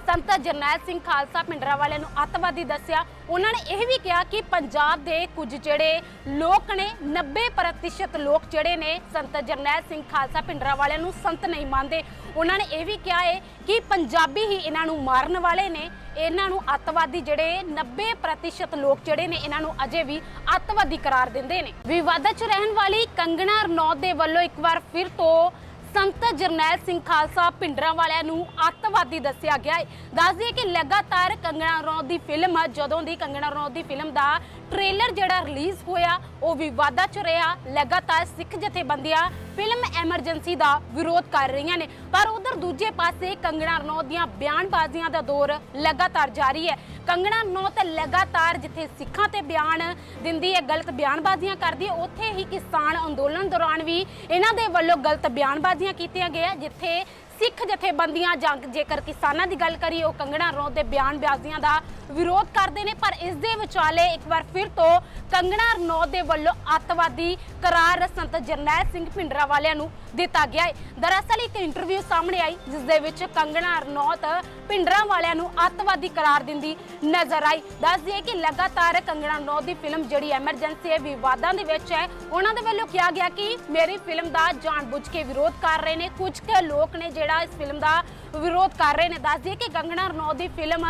ਸੰਤ ਜਰਨੈਲ ਸਿੰਘ ਖਾਲਸਾ ਪਿੰਡਰਾ ਵਾਲਿਆਂ ਨੂੰ ਅੱਤਵਾਦੀ ਦੱਸਿਆ। ਉਹਨਾਂ ਨੇ ਇਹ ਵੀ ਕਿਹਾ ਕਿ ਪੰਜਾਬ ਦੇ ਕੁਝ ਜਿਹੜੇ ਲੋਕ ਨੇ 90% ਲੋਕ ਜਿਹੜੇ ਨੇ, ਸੰਤ ਜਰਨੈਲ ਸਿੰਘ ਖਾਲਸਾ ਪਿੰਡਰਾ ਵਾਲਿਆਂ ਨੂੰ ਸੰਤ ਨਹੀਂ ਮੰਨਦੇ। ਉਹਨਾਂ ਨੇ ਇਹ ਵੀ ਕਿਹਾ ਹੈ ਕਿ ਪੰਜਾਬੀ ਹੀ ਇਹਨਾਂ ਨੂੰ ਮਾਰਨ ਵਾਲੇ ਨੇ। ਇਹਨਾਂ ਨੂੰ ਅੱਤਵਾਦੀ ਜਿਹੜੇ 90% ਲੋਕ ਜਿਹੜੇ ਨੇ, ਇਹਨਾਂ ਨੂੰ ਅਜੇ ਵੀ ਅੱਤਵਾਦੀ ਕਰਾਰ ਦਿੰਦੇ ਨੇ। ਵਿਵਾਦਾਂ 'ਚ ਰਹਿਣ ਵਾਲੀ ਕੰਗਣਾ ਰਣੌਤ ਦੇ ਵੱਲੋਂ ਇੱਕ ਵਾਰ ਫਿਰ ਤੋਂ ਸੰਤ ਜਰਨੈਲ ਸਿੰਘ ਖਾਲਸਾ ਪਿੰਡਰਾਂ ਵਾਲਿਆਂ ਨੂੰ ਅੱਤਵਾਦੀ ਦੱਸਿਆ ਗਿਆ ਹੈ। ਦੱਸ ਦਈਏ ਕਿ ਲਗਾਤਾਰ ਕੰਗਣਾ ਰਣੌਤ ਦੀ ਫਿਲਮ, ਜਦੋਂ ਦੀ ਕੰਗਣਾ ਰਣੌਤ ਦੀ ਫਿਲਮ ਦਾ ਟ੍ਰੇਲਰ ਜਿਹੜਾ ਰਿਲੀਜ਼ ਹੋਇਆ, ਉਹ ਵਿਵਾਦਾਂ ਚ ਰਿਹਾ। ਲਗਾਤਾਰ ਸਿੱਖ ਜਥੇਬੰਦੀਆਂ ਫਿਲਮ ਐਮਰਜੈਂਸੀ ਦਾ ਵਿਰੋਧ ਕਰ ਰਹੀਆਂ ਨੇ। ਪਰ ਉਧਰ ਦੂਜੇ ਪਾਸੇ ਕੰਗਣਾ ਰਣੌਤ ਦੀਆਂ ਬਿਆਨਬਾਜ਼ੀਆਂ ਦਾ ਦੌਰ ਲਗਾਤਾਰ ਜਾਰੀ ਹੈ। ਕੰਗਣਾ ਰਣੌਤ ਲਗਾਤਾਰ ਜਿੱਥੇ ਸਿੱਖਾਂ ਤੇ ਬਿਆਨ ਦਿੰਦੀ ਹੈ, ਗਲਤ ਬਿਆਨਬਾਜ਼ੀਆਂ ਕਰਦੀ ਹੈ, ਉੱਥੇ ਹੀ ਕਿਸਾਨ ਅੰਦੋਲਨ ਦੌਰਾਨ ਵੀ ਇਹਨਾਂ ਦੇ ਵੱਲੋਂ ਗਲਤ ਬਿਆਨਬਾਜ਼ੀਆਂ ਕੀਤੀਆਂ ਗਈਆਂ, ਜਿੱਥੇ ਸਿੱਖ ਜਥੇਬੰਦੀਆਂ ਜਾਂ ਜੇਕਰ ਕਿਸਾਨਾਂ ਦੀ ਗੱਲ ਕਰੀਏ, ਉਹ ਕੰਗਣਾ ਰਣੌਤ ਦੇ ਬਿਆਨਬਾਜ਼ੀਆਂ ਦਾ ਵਿਰੋਧ ਕਰਦੇ ਨੇ, ਪਰ ਇਸ ਦੇ ਵਿਚਾਲੇ ਇੱਕ ਵਾਰ ਫਿਰ ਤੋਂ ਕੰਗਣਾ ਰਣੌਤ ਦੇ ਵੱਲੋਂ ਅੱਤਵਾਦੀ ਕਰਾਰ ਸੰਤ ਜਰਨੈਲ ਸਿੰਘ ਭਿੰਡਰਾ ਵਾਲਿਆਂ ਨੂੰ ਦਿੱਤਾ ਗਿਆ ਹੈ। ਦਰਅਸਲ ਇੱਕ ਇੰਟਰਵਿਊ ਸਾਹਮਣੇ ਆਈ, ਜਿਸ ਦੇ ਵਿੱਚ ਕੰਗਣਾ ਰਣੌਤ ਭਿੰਡਰਾ ਵਾਲਿਆਂ ਨੂੰ ਅੱਤਵਾਦੀ ਕਰਾਰ ਦਿੰਦੀ ਨਜ਼ਰ ਆਈ। ਦੱਸ ਦਈਏ ਕਿ ਲਗਾਤਾਰ ਕੰਗਣਾ ਰਣੌਤ ਦੀ ਫਿਲਮ ਜਿਹੜੀ ਐਮਰਜੈਂਸੀ ਹੈ, ਵਿਵਾਦਾਂ ਦੇ ਵਿੱਚ ਹੈ। ਉਹਨਾਂ ਦੇ ਵੱਲੋਂ ਕਿਹਾ ਗਿਆ ਕਿ ਮੇਰੀ ਫਿਲਮ ਦਾ ਜਾਣਬੁੱਝ ਕੇ ਵਿਰੋਧ ਕਰ ਰਹੇ ਨੇ। ਕੁਝ ਕੁ ਲੋਕ ਨੇ ਜਿਹੜਾ ਇਸ ਫਿਲਮ ਦਾ ਵਿਰੋਧ ਕਰ ਰਹੇ ਨੇ, ਦੱਸ ਦਈਏ ਕਿ ਕੰਗਣਾ ਰਣੌਤ ਦੀ ਫਿਲਮ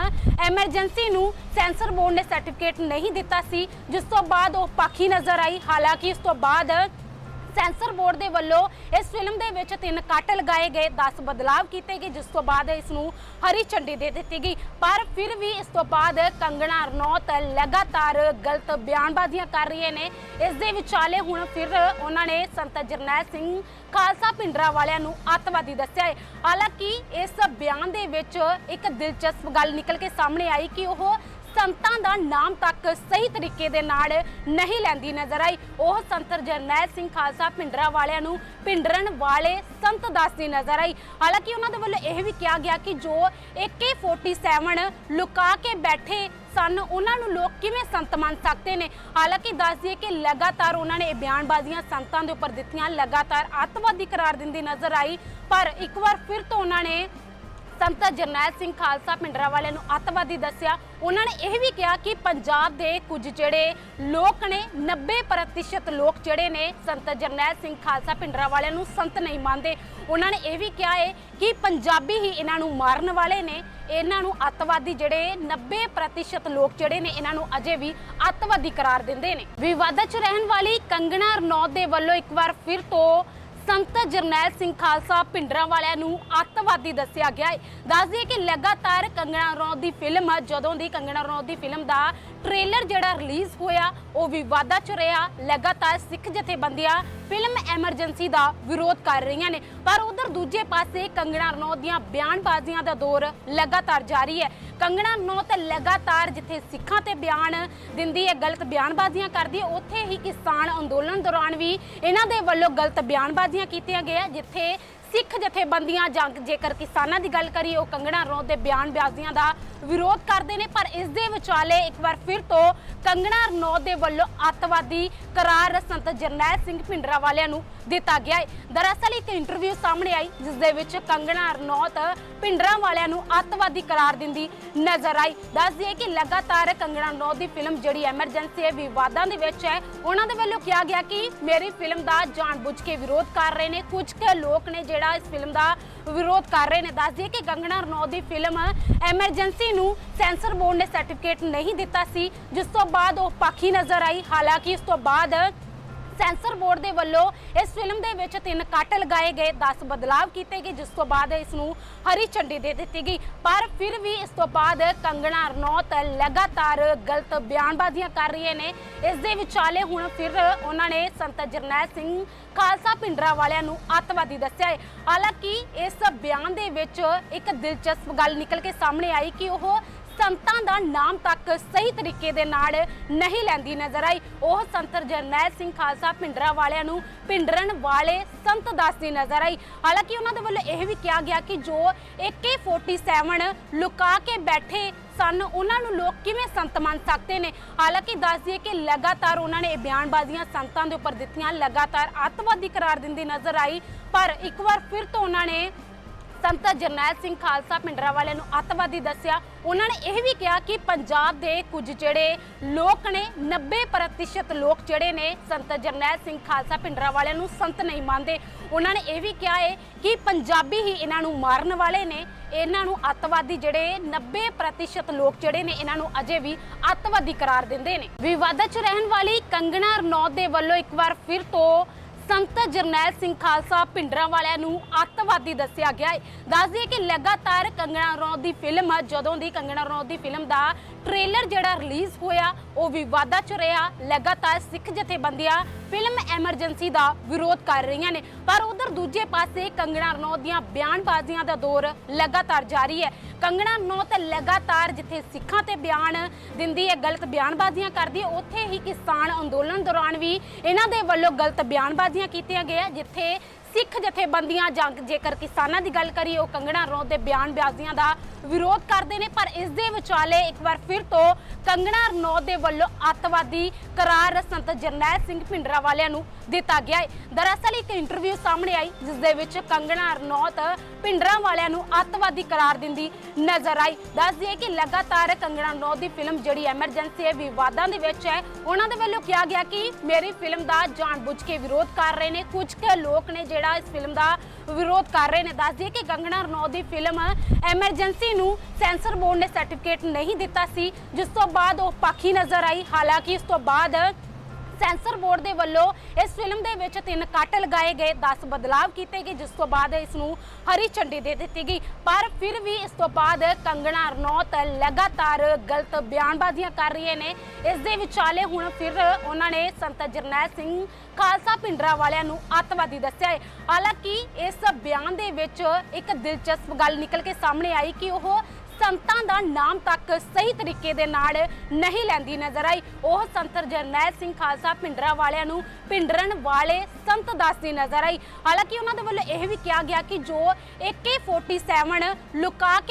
ਐਮਰਜੈਂਸੀ ਨੂੰ ਸੈਂਸਰ ਬੋਰਡ ਨੇ ਸਰਟੀਫਿਕੇਟ ਨਹੀਂ ਦਿੱਤਾ ਸੀ, ਜਿਸ ਤੋਂ ਬਾਅਦ ਉਹ ਪਾਖੀ ਨਜ਼ਰ ਆਈ। ਹਾਲਾਂਕਿ ਇਸ ਤੋਂ ਬਾਅਦ ਸੈਂਸਰ ਬੋਰਡ ਦੇ ਵੱਲੋਂ ਇਸ ਫਿਲਮ ਦੇ ਵਿੱਚ ਤਿੰਨ ਕੱਟ ਲਗਾਏ ਗਏ 10 ਬਦਲਾਵ ਕੀਤੇ ਗਏ, ਜਿਸ ਤੋਂ ਬਾਅਦ ਇਸ ਨੂੰ ਹਰੀ ਝੰਡੀ ਦੇ ਦਿੱਤੀ ਗਈ। ਪਰ ਫਿਰ ਵੀ ਇਸ ਤੋਂ ਬਾਅਦ ਕੰਗਣਾ, ਰਣੌਤ ਲਗਾਤਾਰ ਗਲਤ ਬਿਆਨਬਾਜ਼ੀਆਂ ਕਰ ਰਹੀਆਂ ਨੇ। ਇਸ ਦੇ ਵਿਚਾਲੇ ਹੁਣ ਫਿਰ ਉਹਨਾਂ ਨੇ ਸੰਤ ਜਰਨੈਲ ਸਿੰਘ ਖਾਲਸਾ ਪਿੰਡਰਾ ਵਾਲਿਆਂ ਨੂੰ ਅੱਤਵਾਦੀ ਦੱਸਿਆ ਹੈ। ਹਾਲਾਂਕਿ ਇਸ ਬਿਆਨ ਦੇ ਵਿੱਚ ਇੱਕ ਦਿਲਚਸਪ ਗੱਲ ਨਿਕਲ ਕੇ ਸਾਹਮਣੇ ਆਈ ਕਿ ਉਹ ਸੰਤਾਂ ਦਾ ਨਾਮ ਤੱਕ ਸਹੀ ਤਰੀਕੇ ਦੇ ਨਾਲ ਨਹੀਂ ਲੈਂਦੀ ਨਜ਼ਰ ਆਈ। ਉਹ ਸੰਤ ਜਰਨੈਲ ਸਿੰਘ ਖਾਲਸਾ ਪਿੰਡਰਾ ਵਾਲਿਆਂ ਨੂੰ ਪਿੰਡਰਨ ਵਾਲੇ ਸੰਤ ਦੱਸਦੀ ਨਜ਼ਰ ਆਈ। ਹਾਲਾਂਕਿ ਉਹਨਾਂ ਦੇ ਵੱਲੋਂ ਇਹ ਵੀ ਕਿਹਾ ਗਿਆ ਕਿ ਜੋ AK47 ਲੁਕਾ ਕੇ ਬੈਠੇ ਸਨ, ਉਹਨਾਂ ਨੂੰ ਲੋਕ ਕਿਵੇਂ ਸੰਤ ਮੰਨ ਸਕਦੇ ਨੇ? ਹਾਲਾਂਕਿ ਦੱਸ ਦਈਏ ਕਿ ਲਗਾਤਾਰ ਉਹਨਾਂ ਨੇ ਇਹ ਬਿਆਨਬਾਜ਼ੀਆਂ ਸੰਤਾਂ ਦੇ ਉੱਪਰ ਦਿੱਤੀਆਂ, ਲਗਾਤਾਰ ਅੱਤਵਾਦੀ ਕਰਾਰ ਦਿੰਦੀ ਨਜ਼ਰ ਆਈ। ਪਰ ਇੱਕ ਵਾਰ ਫਿਰ ਤੋਂ ਉਹਨਾਂ ਨੇ ਸੰਤ ਜਰਨੈਲ ਸਿੰਘ ਖਾਲਸਾ ਪਿੰਡਰਾ ਵਾਲਿਆਂ ਨੂੰ ਅੱਤਵਾਦੀ ਦੱਸਿਆ। ਉਹਨਾਂ ਨੇ ਇਹ ਵੀ ਕਿਹਾ ਕਿ ਪੰਜਾਬ ਦੇ ਕੁਝ ਜਿਹੜੇ ਲੋਕ ਨੇ 90% ਲੋਕ ਜਿਹੜੇ ਨੇ, ਸੰਤ ਜਰਨੈਲ ਸਿੰਘ ਖਾਲਸਾ ਪਿੰਡਰਾ ਵਾਲਿਆਂ ਨੂੰ ਸੰਤ ਨਹੀਂ ਮੰਨਦੇ। ਉਹਨਾਂ ਨੇ ਇਹ ਵੀ ਕਿਹਾ ਹੈ ਕਿ ਪੰਜਾਬੀ ਹੀ ਇਹਨਾਂ ਨੂੰ ਮਾਰਨ ਵਾਲੇ ਨੇ। ਇਹਨਾਂ ਨੂੰ ਅੱਤਵਾਦੀ ਜਿਹੜੇ 90% ਲੋਕ ਜਿਹੜੇ ਨੇ, ਇਹਨਾਂ ਨੂੰ ਅਜੇ ਵੀ ਅੱਤਵਾਦੀ ਕਰਾਰ ਦਿੰਦੇ ਨੇ। ਵਿਵਾਦਾਂ 'ਚ ਰਹਿਣ ਵਾਲੀ ਕੰਗਣਾ ਰਣੌਤ ਦੇ ਵੱਲੋਂ ਇੱਕ ਵਾਰ ਫਿਰ ਤੋਂ ਸੰਤ ਜਰਨੈਲ ਸਿੰਘ ਖਾਲਸਾ ਪਿੰਡਰਾਂ ਵਾਲਿਆਂ ਨੂੰ ਅੱਤਵਾਦੀ ਦੱਸਿਆ ਗਿਆ ਹੈ। ਦੱਸ ਦਈਏ ਕਿ ਲਗਾਤਾਰ ਕੰਗਣਾ ਰਣੌਤ ਦੀ ਫਿਲਮ, ਜਦੋਂ ਦੀ ਕੰਗਣਾ ਰਣੌਤ ਦੀ ਫਿਲਮ ਦਾ ਟ੍ਰੇਲਰ ਜਿਹੜਾ ਰਿਲੀਜ਼ ਹੋਇਆ, ਉਹ ਵਿਵਾਦਾਂ 'ਚ ਰਿਹਾ। ਲਗਾਤਾਰ ਸਿੱਖ ਜਥੇਬੰਦੀਆਂ ਫਿਲਮ ਐਮਰਜੈਂਸੀ ਦਾ ਵਿਰੋਧ ਕਰ ਰਹੀਆਂ ਨੇ। ਪਰ ਉਧਰ ਦੂਜੇ ਪਾਸੇ ਕੰਗਣਾ ਰਣੌਤ ਦੀਆਂ ਬਿਆਨਬਾਜ਼ੀਆਂ ਦਾ ਦੌਰ ਲਗਾਤਾਰ ਜਾਰੀ ਹੈ। ਕੰਗਣਾ ਰਣੌਤ ਲਗਾਤਾਰ ਜਿੱਥੇ ਸਿੱਖਾਂ ਤੇ ਬਿਆਨ ਦਿੰਦੀ ਹੈ, ਗਲਤ ਬਿਆਨਬਾਜ਼ੀਆਂ ਕਰਦੀ ਹੈ, ਉੱਥੇ ਹੀ ਕਿਸਾਨ ਅੰਦੋਲਨ ਦੌਰਾਨ ਵੀ ਇਹਨਾਂ ਦੇ ਵੱਲੋਂ ਗਲਤ ਬਿਆਨਬਾਜ਼ੀਆਂ ਕੀਤੀਆਂ ਗਈਆਂ, ਜਿੱਥੇ ਸਿੱਖ ਜਥੇਬੰਦੀਆਂ ਜਾਂ ਜੇਕਰ ਕਿਸਾਨਾਂ ਦੀ ਗੱਲ ਕਰੀਏ, ਉਹ ਕੰਗਣਾ ਰਣੌਤ ਦੇ ਬਿਆਨਬਾਜ਼ੀਆਂ ਦਾ ਵਿਰੋਧ ਕਰਦੇ ਨੇ, ਪਰ ਇਸ ਦੇ ਵਿਚਾਲੇ ਇੱਕ ਵਾਰ ਫਿਰ ਤੋਂ ਕੰਗਣਾ ਰਣੌਤ ਦੇ ਵੱਲੋਂ ਅੱਤਵਾਦੀ ਕਰਾਰ ਸੰਤ ਜਰਨੈਲ ਸਿੰਘ ਭਿੰਡਰਾ ਵਾਲਿਆਂ ਨੂੰ ਦਿੱਤਾ ਗਿਆ ਹੈ। ਦਰਅਸਲ ਇੱਕ ਇੰਟਰਵਿਊ ਸਾਹਮਣੇ ਆਈ, ਜਿਸ ਦੇ ਵਿੱਚ ਕੰਗਣਾ ਰਣੌਤ ਭਿੰਡਰਾ ਵਾਲਿਆਂ ਨੂੰ ਅੱਤਵਾਦੀ ਕਰਾਰ ਦਿੰਦੀ ਨਜ਼ਰ ਆਈ। ਦੱਸ ਦਈਏ ਕਿ ਲਗਾਤਾਰ ਕੰਗਣਾ ਰਣੌਤ ਦੀ ਫਿਲਮ ਜਿਹੜੀ ਐਮਰਜੈਂਸੀ ਹੈ, ਵਿਵਾਦਾਂ ਦੇ ਵਿੱਚ ਹੈ। ਉਹਨਾਂ ਦੇ ਵੱਲੋਂ ਕਿਹਾ ਗਿਆ ਕਿ ਮੇਰੀ ਫਿਲਮ ਦਾ ਜਾਣਬੁੱਝ ਕੇ ਵਿਰੋਧ ਕਰ ਰਹੇ ਨੇ। ਕੁਝ ਕੁ ਲੋਕ ਨੇ ਜਿਹੜੇ ਇਸ ਫਿਲਮ ਦਾ ਵਿਰੋਧ ਕਰ ਰਹੇ ਨੇ ਦੱਸ ਦਈਏ ਕਿ ਕੰਗਣਾ ਰਣੌਤ ਦੀ ਫਿਲਮ ਐਮਰਜੈਂਸੀ ਨੂੰ ਸੈਂਸਰ ਬੋਰਡ ਨੇ ਸਰਟੀਫਿਕੇਟ ਨਹੀਂ ਦਿੱਤਾ ਸੀ, ਜਿਸ ਤੋਂ ਬਾਅਦ ਉਹ ਪਾਖੀ ਨਜ਼ਰ ਆਈ। ਹਾਲਾਂਕਿ ਇਸ ਤੋਂ ਬਾਅਦ ਸੈਂਸਰ ਬੋਰਡ ਦੇ ਵੱਲੋਂ ਇਸ ਫਿਲਮ ਦੇ ਵਿੱਚ ਤਿੰਨ ਕੱਟ ਲਗਾਏ ਗਏ 10 ਬਦਲਾਵ ਕੀਤੇ ਗਏ, ਜਿਸ ਤੋਂ ਬਾਅਦ ਇਸ ਨੂੰ ਹਰੀ ਝੰਡੀ ਦੇ ਦਿੱਤੀ ਗਈ। ਪਰ ਫਿਰ ਵੀ ਇਸ ਤੋਂ ਬਾਅਦ ਕੰਗਣਾ ਰਣੌਤ ਲਗਾਤਾਰ ਗਲਤ ਬਿਆਨਬਾਜ਼ੀਆਂ ਕਰ ਰਹੀਆਂ ਨੇ। ਇਸ ਦੇ ਵਿਚਾਲੇ ਹੁਣ ਫਿਰ ਉਹਨਾਂ ਨੇ ਸੰਤ ਜਰਨੈਲ ਸਿੰਘ ਖਾਲਸਾ ਪਿੰਡਰਾ ਵਾਲਿਆਂ ਨੂੰ ਅੱਤਵਾਦੀ ਦੱਸਿਆ ਹੈ। ਹਾਲਾਂਕਿ ਇਸ ਬਿਆਨ ਦੇ ਵਿੱਚ ਇੱਕ ਦਿਲਚਸਪ ਗੱਲ ਨਿਕਲ ਕੇ ਸਾਹਮਣੇ ਆਈ ਕਿ ਉਹ ਸੰਤਾਂ ਦਾ ਨਾਮ ਤੱਕ ਸਹੀ ਤਰੀਕੇ ਦੇ ਨਾਲ ਨਹੀਂ ਲੈਂਦੀ ਨਜ਼ਰ ਆਈ। ਉਹ ਸੰਤ ਜਰਨੈਲ ਸਿੰਘ ਖਾਲਸਾ ਪਿੰਡਰਾ ਵਾਲਿਆਂ ਨੂੰ ਪਿੰਡਰਨ ਵਾਲੇ ਸੰਤ ਦੱਸਦੀ ਨਜ਼ਰ ਆਈ। ਹਾਲਾਂਕਿ ਉਹਨਾਂ ਦੇ ਵੱਲੋਂ ਇਹ ਵੀ ਕਿਹਾ ਗਿਆ ਕਿ ਜੋ AK47 ਲੁਕਾ ਕੇ ਬੈਠੇ ਸਨ, ਉਹਨਾਂ ਨੂੰ ਲੋਕ ਕਿਵੇਂ ਸੰਤ ਮੰਨ ਸਕਦੇ ਨੇ? ਹਾਲਾਂਕਿ ਦੱਸ ਦਈਏ ਕਿ ਲਗਾਤਾਰ ਉਹਨਾਂ ਨੇ ਇਹ ਬਿਆਨਬਾਜ਼ੀਆਂ ਸੰਤਾਂ ਦੇ ਉੱਪਰ ਦਿੱਤੀਆਂ, ਲਗਾਤਾਰ ਅੱਤਵਾਦੀ ਕਰਾਰ ਦਿੰਦੀ ਨਜ਼ਰ ਆਈ। ਪਰ ਇੱਕ ਵਾਰ ਫਿਰ ਤੋਂ ਉਹਨਾਂ ਨੇ ਸੰਤ ਜਰਨੈਲ ਸਿੰਘ ਖਾਲਸਾ ਪਿੰਡਰਾ ਵਾਲਿਆਂ ਨੂੰ ਅੱਤਵਾਦੀ ਦੱਸਿਆ। ਉਹਨਾਂ ਨੇ ਇਹ ਵੀ ਕਿਹਾ ਕਿ ਪੰਜਾਬ ਦੇ ਕੁਝ ਜਿਹੜੇ ਲੋਕ ਨੇ 90% ਲੋਕ ਜਿਹੜੇ ਨੇ, ਸੰਤ ਜਰਨੈਲ ਸਿੰਘ ਖਾਲਸਾ ਪਿੰਡਰਾ ਵਾਲਿਆਂ ਨੂੰ ਸੰਤ ਨਹੀਂ ਮੰਨਦੇ। ਉਹਨਾਂ ਨੇ ਇਹ ਵੀ ਕਿਹਾ ਹੈ ਕਿ ਪੰਜਾਬੀ ਹੀ ਇਹਨਾਂ ਨੂੰ ਮਾਰਨ ਵਾਲੇ ਨੇ। ਇਹਨਾਂ ਨੂੰ ਅੱਤਵਾਦੀ ਜਿਹੜੇ 90% ਲੋਕ ਜਿਹੜੇ ਨੇ, ਇਹਨਾਂ ਨੂੰ ਅਜੇ ਵੀ ਅੱਤਵਾਦੀ ਕਰਾਰ ਦਿੰਦੇ ਨੇ। ਵਿਵਾਦਾਂ 'ਚ ਰਹਿਣ ਵਾਲੀ ਕੰਗਣਾ ਰਣੌਤ ਦੇ ਵੱਲੋਂ ਇੱਕ ਵਾਰ ਫਿਰ ਤੋਂ ਸੰਤ ਜਰਨੈਲ ਸਿੰਘ ਖਾਲਸਾ ਪਿੰਡਰਾਂ ਵਾਲਿਆਂ ਨੂੰ ਅੱਤਵਾਦੀ ਦੱਸਿਆ ਗਿਆ ਹੈ। ਦੱਸ ਦਈਏ ਕਿ ਲਗਾਤਾਰ ਕੰਗਣਾ ਰਣੌਤ ਦੀ ਫਿਲਮ, ਜਦੋਂ ਦੀ ਕੰਗਣਾ ਰਣੌਤ ਦੀ ਫਿਲਮ ਦਾ ਟ੍ਰੇਲਰ ਜਿਹੜਾ ਰਿਲੀਜ਼ ਹੋਇਆ, ਉਹ ਵਿਵਾਦਾਂ ਚ ਰਿਹਾ। ਲਗਾਤਾਰ ਸਿੱਖ ਜਥੇਬੰਦੀਆਂ ਫਿਲਮ ਐਮਰਜੈਂਸੀ ਦਾ ਵਿਰੋਧ ਕਰ ਰਹੀਆਂ ਨੇ। ਪਰ ਉਧਰ ਦੂਜੇ ਪਾਸੇ ਕੰਗਣਾ ਰਣੌਤ ਦੀਆਂ ਬਿਆਨਬਾਜ਼ੀਆਂ ਦਾ ਦੌਰ ਲਗਾਤਾਰ ਜਾਰੀ ਹੈ। ਕੰਗਣਾ ਰਣੌਤ ਲਗਾਤਾਰ ਜਿੱਥੇ ਸਿੱਖਾਂ ਤੇ ਬਿਆਨ ਦਿੰਦੀ ਹੈ, ਗਲਤ ਬਿਆਨਬਾਜ਼ੀਆਂ ਕਰਦੀ ਹੈ, ਉੱਥੇ ਹੀ ਕਿਸਾਨ ਅੰਦੋਲਨ ਦੌਰਾਨ ਵੀ ਇਹਨਾਂ ਦੇ ਵੱਲੋਂ ਗਲਤ ਬਿਆਨਬਾਜ਼ੀ ਬਿਆਨਬਾਜ਼ੀਆਂ ਕੀਤੀਆਂ ਗਈਆਂ, ਜਿੱਥੇ ਸਿੱਖ ਜਥੇਬੰਦੀਆਂ ਜੰਗ ਜੇਕਰ ਕਿਸਾਨਾਂ ਦੀ ਗੱਲ ਕਰੀਏ, ਉਹ ਕੰਗਣਾ ਰਣੌਤ ਦੇ ਬਿਆਨਬਾਜ਼ੀਆਂ ਦਾ ਵਿਰੋਧ ਕਰਦੇ ਨੇ, ਪਰ ਇਸ ਦੇ ਵਿਚਾਲੇ ਇੱਕ ਵਾਰ ਫਿਰ ਤੋਂ ਕੰਗਣਾ ਰਣੌਤ ਦੇ ਵੱਲੋਂ ਅੱਤਵਾਦੀ ਕਰਾਰ ਸੰਤ ਜਰਨੈਲ ਸਿੰਘ ਭਿੰਡਰਾ ਵਾਲਿਆਂ ਨੂੰ ਦਿੱਤਾ ਗਿਆ ਹੈ। ਦਰਅਸਲ ਇੱਕ ਇੰਟਰਵਿਊ ਸਾਹਮਣੇ ਆਈ, ਜਿਸ ਦੇ ਵਿੱਚ ਕੰਗਣਾ ਰਣੌਤ ਭਿੰਡਰਾ ਵਾਲਿਆਂ ਨੂੰ ਅੱਤਵਾਦੀ ਕਰਾਰ ਦਿੰਦੀ ਨਜ਼ਰ ਆਈ। ਦੱਸ ਦਈਏ ਕਿ ਲਗਾਤਾਰ ਕੰਗਣਾ ਰਣੌਤ ਦੀ ਫਿਲਮ ਜਿਹੜੀ ਐਮਰਜੈਂਸੀ ਹੈ, ਵਿਵਾਦਾਂ ਦੇ ਵਿੱਚ ਹੈ। ਉਹਨਾਂ ਦੇ ਵੱਲੋਂ ਕਿਹਾ ਗਿਆ ਕਿ ਮੇਰੀ ਫਿਲਮ ਦਾ ਜਾਣਬੁੱਝ ਕੇ ਵਿਰੋਧ ਕਰ ਰਹੇ ਨੇ। ਕੁਝ ਕੁ ਲੋਕ ਨੇ ਜਿਹੜਾ ਇਸ ਫਿਲਮ ਦਾ ਵਿਰੋਧ ਕਰ ਰਹੇ ਨੇ। ਦੱਸ ਦਈਏ ਕਿ ਕੰਗਣਾ ਰਣੌਤ ਦੀ ਫਿਲਮ ਐਮਰਜੈਂਸੀ ਨੂੰ ਸੈਂਸਰ ਬੋਰਡ ਨੇ ਸਰਟੀਫਿਕੇਟ ਨਹੀਂ ਦਿੱਤਾ ਸੀ, ਜਿਸ ਤੋਂ ਬਾਅਦ ਉਹ ਪਾਖੀ ਨਜ਼ਰ ਆਈ। ਹਾਲਾਂਕਿ ਇਸ ਤੋਂ ਬਾਅਦ ਸੈਂਸਰ ਬੋਰਡ ਦੇ ਵੱਲੋਂ ਇਸ ਫਿਲਮ ਦੇ ਵਿੱਚ ਤਿੰਨ ਕੱਟ ਲਗਾਏ ਗਏ 10 ਬਦਲਾਵ ਕੀਤੇ ਗਏ, ਜਿਸ ਤੋਂ ਬਾਅਦ ਇਸ ਨੂੰ ਹਰੀ ਝੰਡੀ ਦੇ ਦਿੱਤੀ ਗਈ। ਪਰ ਫਿਰ ਵੀ ਇਸ ਤੋਂ ਬਾਅਦ ਕੰਗਣਾ, ਰਣੌਤ ਲਗਾਤਾਰ ਗਲਤ ਬਿਆਨਬਾਜ਼ੀਆਂ ਕਰ ਰਹੀਆਂ ਨੇ। ਇਸ ਦੇ ਵਿਚਾਲੇ ਹੁਣ ਫਿਰ ਉਹਨਾਂ ਨੇ ਸੰਤ ਜਰਨੈਲ ਸਿੰਘ ਖਾਲਸਾ ਪਿੰਡਰਾ ਵਾਲਿਆਂ ਨੂੰ ਅੱਤਵਾਦੀ ਦੱਸਿਆ ਹੈ। ਹਾਲਾਂਕਿ ਇਸ ਬਿਆਨ ਦੇ ਵਿੱਚ ਇੱਕ ਦਿਲਚਸਪ ਗੱਲ ਨਿਕਲ ਕੇ ਸਾਹਮਣੇ ਆਈ ਕਿ ਉਹ ਸੰਤਾਂ ਦਾ ਨਾਮ ਤੱਕ ਸਹੀ ਤਰੀਕੇ ਦੇ ਨਾਲ ਨਹੀਂ ਲੈਂਦੀ ਨਜ਼ਰ ਆਈ। ਉਹ ਸੰਤ ਜਰਨੈਲ ਸਿੰਘ ਖਾਲਸਾ ਪਿੰਡਰਾ ਵਾਲਿਆਂ ਨੂੰ ਪਿੰਡਰਨ ਵਾਲੇ ਸੰਤ ਦੱਸਦੀ ਨਜ਼ਰ ਆਈ। ਹਾਲਾਂਕਿ ਉਹਨਾਂ ਦੇ ਵੱਲੋਂ ਇਹ ਵੀ ਕਿਹਾ ਗਿਆ ਕਿ ਜੋ AK47 ਲੁਕਾ ਕੇ